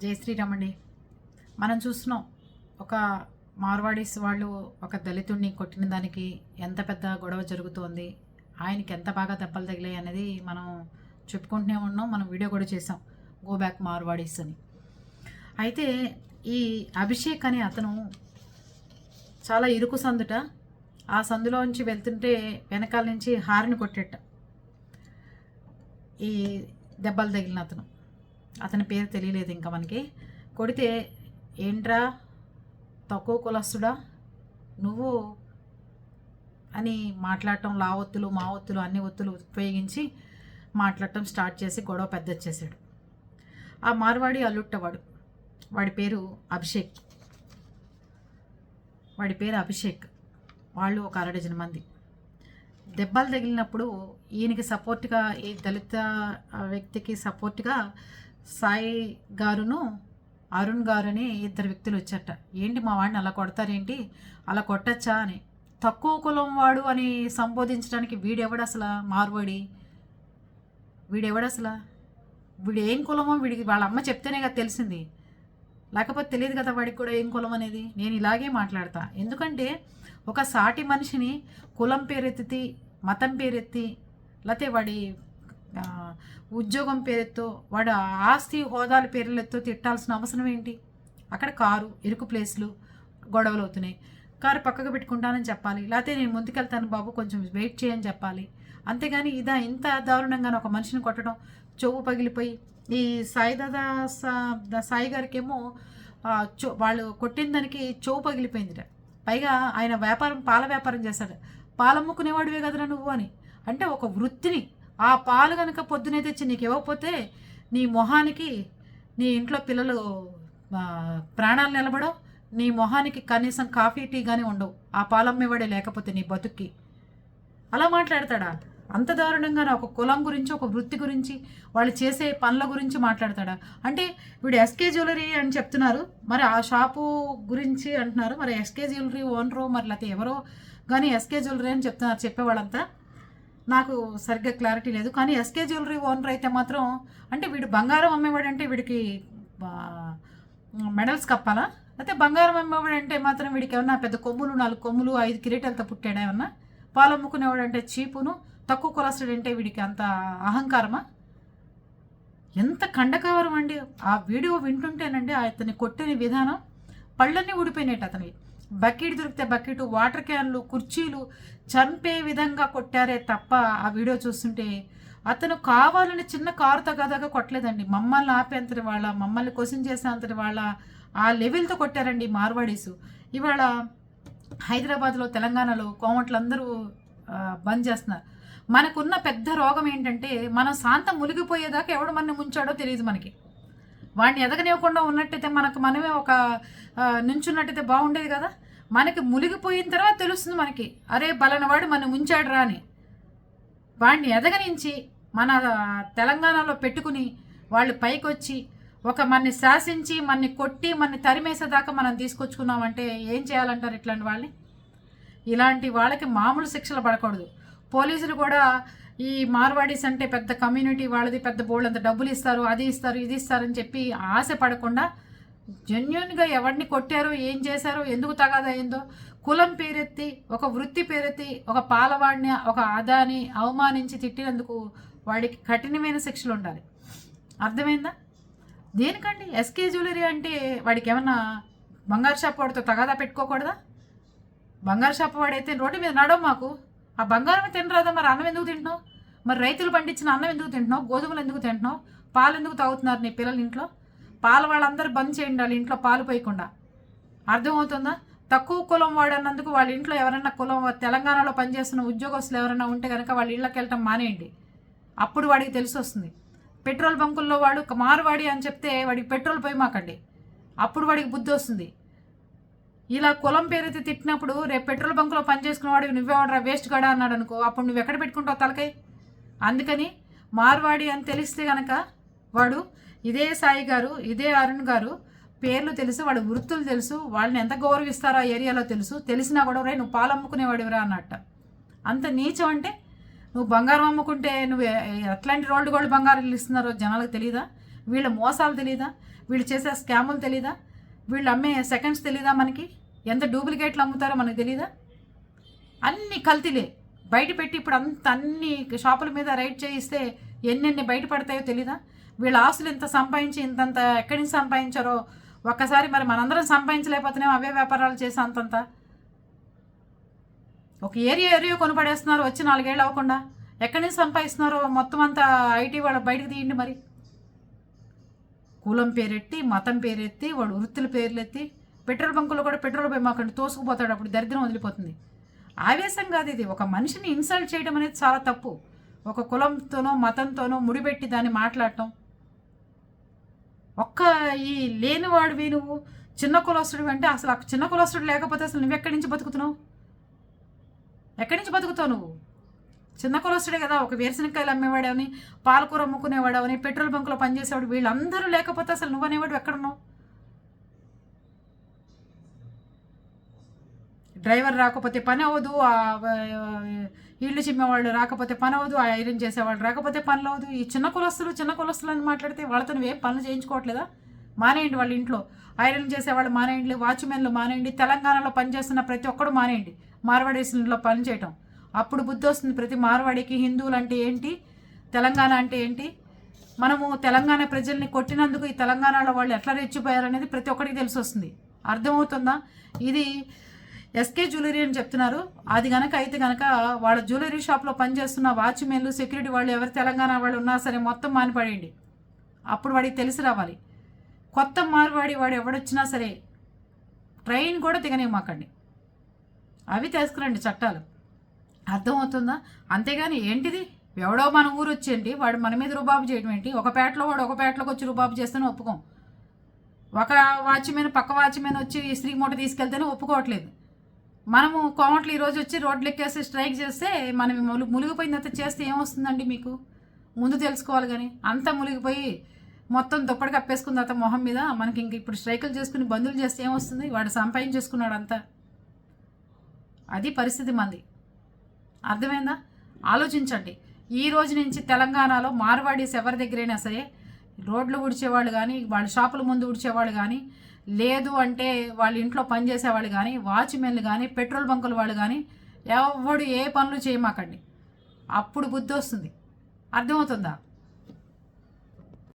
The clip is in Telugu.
జై శ్రీరామ్ మనం చూస్తున్నాం ఒక మార్వాడీస్ వాళ్ళు ఒక దళితుడిని కొట్టిన దానికి ఎంత పెద్ద గొడవ జరుగుతోంది ఆయనకి ఎంత బాగా దెబ్బలు తగిలాయి అనేది మనం చెప్పుకుంటూనే ఉన్నాం మనం వీడియో కూడా చేసాం గో బ్యాక్ మార్వాడీస్ అని. అయితే ఈ అభిషేక్ అనే అతను చాలా ఇరుకు సందుట ఆ సందులోంచి వెళ్తుంటే వెనకాల నుంచి హారిని కొట్టేట ఈ దెబ్బలు తగిలిన అతను. అతని పేరు తెలియలేదు ఇంకా మనకి. కొడితే ఏంట్రా? తక్కువ కులస్తుడా? నువ్వు? అని మాట్లాడటం లావొత్తులు మా ఒత్తులు అన్ని ఒత్తులు ఉపయోగించి మాట్లాడటం స్టార్ట్ చేసి గొడవ పెద్ద చేశాడు ఆ మార్వాడి అల్లుట్టవాడు. వాడి పేరు అభిషేక్. వాడి పేరు అభిషేక్. వాళ్ళు ఒక అరడజన మంది. దెబ్బలు తగిలినప్పుడు ఈయనకి సపోర్ట్గా ఈ దళిత వ్యక్తికి సపోర్ట్గా సాయి గారును అరుణ్ గారు అని ఇద్దరు వ్యక్తులు వచ్చారట. ఏంటి మా వాడిని అలా కొడతారేంటి? అలా కొట్టచ్చా? అని. తక్కువ కులం వాడు అని సంబోధించడానికి వీడెవడు అసలు? మార్వాడి. వీడెవడు అసలు వీడు ఏం కులమో వీడికి వాళ్ళ అమ్మ చెప్తేనే కదా తెలిసింది. లేకపోతే తెలియదు కదా వాడికి కూడా ఏం కులం అనేది? నేను ఇలాగే మాట్లాడతా. ఎందుకంటే ఒక సాటి మనిషిని కులం పేరెత్తి మతం పేరెత్తి లేకపోతే వాడి ఉద్యోగం పేరుతో వాడు ఆస్తి హోదాల పేర్లతో తిట్టాల్సిన అవసరం ఏంటి? అక్కడ కారు ఇరుకు ప్లేస్లు గొడవలు అవుతున్నాయి. కారు పక్కకు పెట్టుకుంటానని చెప్పాలి. లేకపోతే నేను ముందుకెళ్తాను బాబు కొంచెం వెయిట్ చేయని చెప్పాలి. అంతేగాని ఇదా ఇంత దారుణంగా ఒక మనిషిని కొట్టడం చెవు పగిలిపోయి ఈ సాయి దాదా సా- సాయి గారికి ఏమో చో వాళ్ళు కొట్టిన దానికి చెవు పగిలిపోయిందిట. పైగా ఆయన వ్యాపారం పాల వ్యాపారం చేస్తాడు పాలమ్ముకునేవాడివే కదరా నువ్వు అని. అంటే ఒక వృత్తిని ఆ పాలు కనుక పొద్దునే తెచ్చి నీకు ఇవ్వకపోతే నీ మొహానికి నీ ఇంట్లో పిల్లలు ప్రాణాలు నిలబడవు. నీ మొహానికి కనీసం కాఫీ టీ కానీ ఉండవు. ఆ పాలమ్మేవాడే లేకపోతే నీ బతుక్కి. అలా మాట్లాడతాడా? అంత దారుణంగా ఒక కులం గురించి ఒక వృత్తి గురించి వాళ్ళు చేసే పనుల గురించి మాట్లాడతాడా? అంటే వీడు ఎస్కే జ్యువెలరీ అని చెప్తున్నారు. మరి ఆ షాపు గురించి అంటున్నారు. మరి ఎస్కే జ్యువెలరీ ఓనరు మరి లేకపోతే ఎవరో కానీ ఎస్కే జ్యువెలరీ అని చెప్తున్నారు చెప్పేవాళ్ళంతా. నాకు సరిగ్గా క్లారిటీ లేదు. కానీ ఎస్కే జ్యువెలరీ ఓనర్ అయితే మాత్రం అంటే వీడు బంగారం అమ్మేవాడు అంటే వీడికి మెడల్స్ కప్పాలా? అయితే బంగారం అమ్మేవాడు అంటే మాత్రం వీడికి ఏమన్నా పెద్ద కొమ్ములు నాలుగు కొమ్ములు ఐదు కిరీటాలతో పుట్టాడా ఏమన్నా? పాలు అమ్ముకునేవాడు అంటే చీపును తక్కువ కొలస్ట్రాల్ అంటే వీడికి అంత అహంకారమా? ఎంత కండకావరం అండి. ఆ వీడియో వింటుంటేనండి అతన్ని కొట్టిన విధానం పళ్ళన్నీ ఊడిపోయినట్టు అతనివి బకెట్ దొరికితే బకెట్ వాటర్ క్యాన్లు కుర్చీలు చంపే విధంగా కొట్టారే తప్ప ఆ వీడియో చూస్తుంటే అతను కావాలని చిన్న కారుతో కదాగా కొట్టలేదండి. మమ్మల్ని ఆపేంతటి వాళ్ళ మమ్మల్ని క్వశ్చన్ చేసేంతటి వాళ్ళ ఆ లెవెల్తో కొట్టారండి మార్వాడీసు. ఇవాళ హైదరాబాద్లో తెలంగాణలో కోమట్లందరూ బంద్ చేస్తున్నారు. మనకున్న పెద్ద రోగం ఏంటంటే మనం శాంతం మునిగిపోయేదాకా ఎవడు మన ముంచాడో తెలియదు మనకి. వాడిని ఎదగనివ్వకుండా ఉన్నట్టయితే మనకు మనమే ఒక నుంచున్నట్టయితే బాగుండేది కదా? మనకి మునిగిపోయిన తర్వాత తెలుస్తుంది మనకి. అరే బలనవాడు మనం ముంచాడు రా అని. వాడిని ఎదగనించి మన తెలంగాణలో పెట్టుకుని వాళ్ళు పైకి వచ్చి ఒక మన్ని శాసించి మన్ని కొట్టి మన్ని తరిమేసేదాకా మనం తీసుకొచ్చుకున్నామంటే ఏం చేయాలంటారు ఇట్లాంటి వాళ్ళని? ఇలాంటి వాళ్ళకి మామూలు శిక్షలు పడకూడదు. పోలీసులు కూడా ఈ మార్వాడీస్ అంటే పెద్ద కమ్యూనిటీ వాళ్ళది పెద్ద బోల్డ్ అంత డబ్బులు ఇస్తారు అది ఇస్తారు ఇది ఇస్తారని చెప్పి ఆశ పడకుండా జెన్యున్గా ఎవరిని కొట్టారో ఏం చేశారో ఎందుకు తగాదయ్యిందో కులం పేరెత్తి ఒక వృత్తి పేరెత్తి ఒక పాలవాడిని ఒక ఆదాని అవమానించి తిట్టినందుకు వాడికి కఠినమైన శిక్షలు ఉండాలి. అర్థమైందా? దేనికండి? ఎస్కే జ్యువెలరీ అంటే వాడికి ఏమన్నా బంగారు షాప్ వాడితో తగాదా పెట్టుకోకూడదా? బంగారు షాప్ వాడైతే రోడ్డు మీద నడవ మాకు. ఆ బంగారం తినరాదా మరి అన్నం ఎందుకు తింటున్నావు? మరి రైతులు పండించిన అన్నం ఎందుకు తింటున్నావు? గోధుమలు ఎందుకు తింటున్నావు? పాలు ఎందుకు తాగుతున్నారు నీ పిల్లలు ఇంట్లో? పాలు వాళ్ళందరూ బంద్ చేయండి వాళ్ళ ఇంట్లో పాలు పోయకుండా. అర్థమవుతుందా? తక్కువ కులం వాడన్నందుకు వాళ్ళ ఇంట్లో ఎవరైనా కులం తెలంగాణలో పనిచేస్తున్న ఉద్యోగస్తులు ఎవరైనా ఉంటే కనుక వాళ్ళ ఇళ్ళకి వెళ్ళటం మానేయండి. అప్పుడు వాడికి తెలిసి వస్తుంది. పెట్రోల్ బంకుల్లో వాడు మారువాడి అని చెప్తే వాడికి పెట్రోల్ పోయి మాకండి. అప్పుడు వాడికి బుద్ధి వస్తుంది. ఇలా కులం పేరైతే తిట్టినప్పుడు రేపు పెట్రోల్ బంకులో పనిచేసుకున్న నువ్వేవాడరా వేస్ట్ గడా అన్నాడు అనుకో. అప్పుడు నువ్వు ఎక్కడ పెట్టుకుంటావు తలకై అందుకని మార్వాడి అని తెలిస్తే గనక వాడు ఇదే సాయి గారు ఇదే అరుణ్ గారు పేర్లు తెలుసు వాడి వృత్తులు తెలుసు వాళ్ళని ఎంత గౌరవిస్తారో ఆ ఏరియాలో తెలుసు. తెలిసినా కూడా రే నువ్వు పాలు అమ్ముకునేవాడివిరా అన్నట్ట. అంత నీచం అంటే నువ్వు బంగారం అమ్ముకుంటే నువ్వు ఎట్లాంటి రోల్డ్ గోల్డ్ బంగారం ఇస్తున్నారో జనాలకు తెలియదా వీళ్ళ మోసాలు తెలియదా వీళ్ళు చేసే స్కాములు తెలీదా? వీళ్ళు అమ్మే సెకండ్స్ తెలీదా మనకి? ఎంత డూప్లికేట్లు అమ్ముతారో మనకు తెలీదా? అన్ని కల్తీలే. బయట పెట్టి ఇప్పుడు అంత అన్ని షాపుల మీద రైడ్ చేయిస్తే ఎన్నెన్ని బయటపడతాయో తెలీదా? వీళ్ళ ఆస్తులు ఎంత సంపాదించి ఇంతంత ఎక్కడి నుంచి సంపాదించారో? ఒక్కసారి మరి మనందరం సంపాదించలేకపోతున్నాం అవే వ్యాపారాలు చేసి అంతంత. ఒక ఏరియా ఏరియా కొనపడేస్తున్నారు వచ్చి నాలుగేళ్ళు అవ్వకుండా. ఎక్కడి నుంచి సంపాదిస్తున్నారో మొత్తం అంతా ఐటీ వాళ్ళు బయటకు తీయండి మరి. కులం పేరెత్తి మతం పేరెత్తి వాడు వృత్తుల పేర్లు ఎత్తి పెట్రోల్ బంకులో కూడా పెట్రోల్ పోయి మాకండి తోసుకుపోతాడు అప్పుడు దరిద్రం వదిలిపోతుంది. ఆవేశం కాదు ఇది. ఒక మనిషిని ఇన్సల్ట్ చేయడం అనేది చాలా తప్పు. ఒక కులంతోనో మతంతోనో ముడిపెట్టి దాన్ని మాట్లాడటం. ఒక్క ఈ లేనివాడివి నువ్వు చిన్న కులస్తుడు అంటే అసలు ఆ చిన్న కులస్తుడు లేకపోతే అసలు నువ్వు ఎక్కడి నుంచి బతుకుతున్నావు? ఎక్కడి నుంచి బతుకుతావు నువ్వు? చిన్న కులస్తుడే కదా ఒక వేరుశనక్కాయలు అమ్మేవాడవని పాలకూర అమ్ముకునేవాడవని పెట్రోల్ బంకులో పనిచేసేవాడు వీళ్ళందరూ లేకపోతే అసలు నువ్వు అనేవాడు ఎక్కడున్నావు? డ్రైవర్ రాకపోతే పని అవ్వదు ఇళ్ళు చిమ్మేవాళ్ళు రాకపోతే పని అవ్వదు ఆ ఐరన్ చేసేవాళ్ళు రాకపోతే పనులు అవ్వదు. ఈ చిన్న కులస్తులు చిన్న కులస్తులు అని మాట్లాడితే వాళ్ళతో నువ్వేం పనులు చేయించుకోవట్లేదా? మానేయండి వాళ్ళ ఇంట్లో. ఐరన్ చేసేవాళ్ళు మానేయండి వాచ్మెన్లు మానేయండి తెలంగాణలో పనిచేస్తున్న ప్రతి ఒక్కడు మానేయండి. మార్వాడీస్లో పని చేయటం. అప్పుడు బుద్ధి వస్తుంది ప్రతి మార్వాడికి. హిందువులు అంటే ఏంటి? తెలంగాణ అంటే ఏంటి? మనము తెలంగాణ ప్రజల్ని కొట్టినందుకు ఈ తెలంగాణలో వాళ్ళు ఎట్లా రెచ్చిపోయారనేది ప్రతి ఒక్కరికి తెలిసి వస్తుంది. అర్థమవుతుందా? ఇది ఎస్కే జ్యువెలరీ అని చెప్తున్నారు. అది గనక అయితే గనక వాళ్ళ జ్యువెలరీ షాప్లో పనిచేస్తున్న వాచ్మెన్లు సెక్యూరిటీ వాళ్ళు ఎవరు తెలంగాణ వాళ్ళు ఉన్నా సరే మొత్తం మానిపడేయండి. అప్పుడు వాడికి తెలిసి రావాలి. కొత్త మార్వాడి వాడు ఎవడొచ్చినా సరే ట్రైన్ కూడా దిగనివ్వమాకండి. అవి తీసుకురండి చట్టాలు. అర్థమవుతుందా? అంతేగాని ఏంటిది? ఎవడో మన ఊరు వచ్చేంటి వాడు మన మీద రుబాబు చేయడం ఏంటి? ఒక పేటలో వాడు ఒక పేటలోకి వచ్చి రుబాబు చేస్తేనే ఒప్పుకోం. ఒక వాచ్మెన్ పక్క వాచ్మెన్ వచ్చి స్త్రీ మూట తీసుకెళ్తేనే ఒప్పుకోవట్లేదు. మనము కోమట్లు ఈరోజు వచ్చి రోడ్లు ఎక్కేసి స్ట్రైక్ చేస్తే మనం ములు మునిగిపోయిన తర్వాత చేస్తే ఏమొస్తుందండి మీకు? ముందు తెలుసుకోవాలి కానీ అంతా మునిగిపోయి మొత్తం దుప్పటి కప్పేసుకున్న తర్వాత మొహం మీద మనకి ఇంక ఇప్పుడు స్ట్రైకులు చేసుకుని బంధువులు చేస్తే ఏమొస్తుంది? వాడు సంపాదించేసుకున్నాడు అంతా. అది పరిస్థితి మంది. అర్థమైందా? ఆలోచించండి. ఈ రోజు నుంచి తెలంగాణలో మార్వాడీస్ ఎవరి దగ్గరైనా సరే రోడ్లు ఉడిచేవాళ్ళు కానీ వాళ్ళ షాపుల ముందు ఉడిచేవాళ్ళు కానీ లేదు అంటే వాళ్ళ ఇంట్లో పనిచేసేవాళ్ళు కానీ వాచ్మెన్లు కానీ పెట్రోల్ బంకుల వాళ్ళు కానీ ఎవడు ఏ పనులు చేయమాకండి. అప్పుడు బుద్ధి వస్తుంది. అర్థమవుతుందా?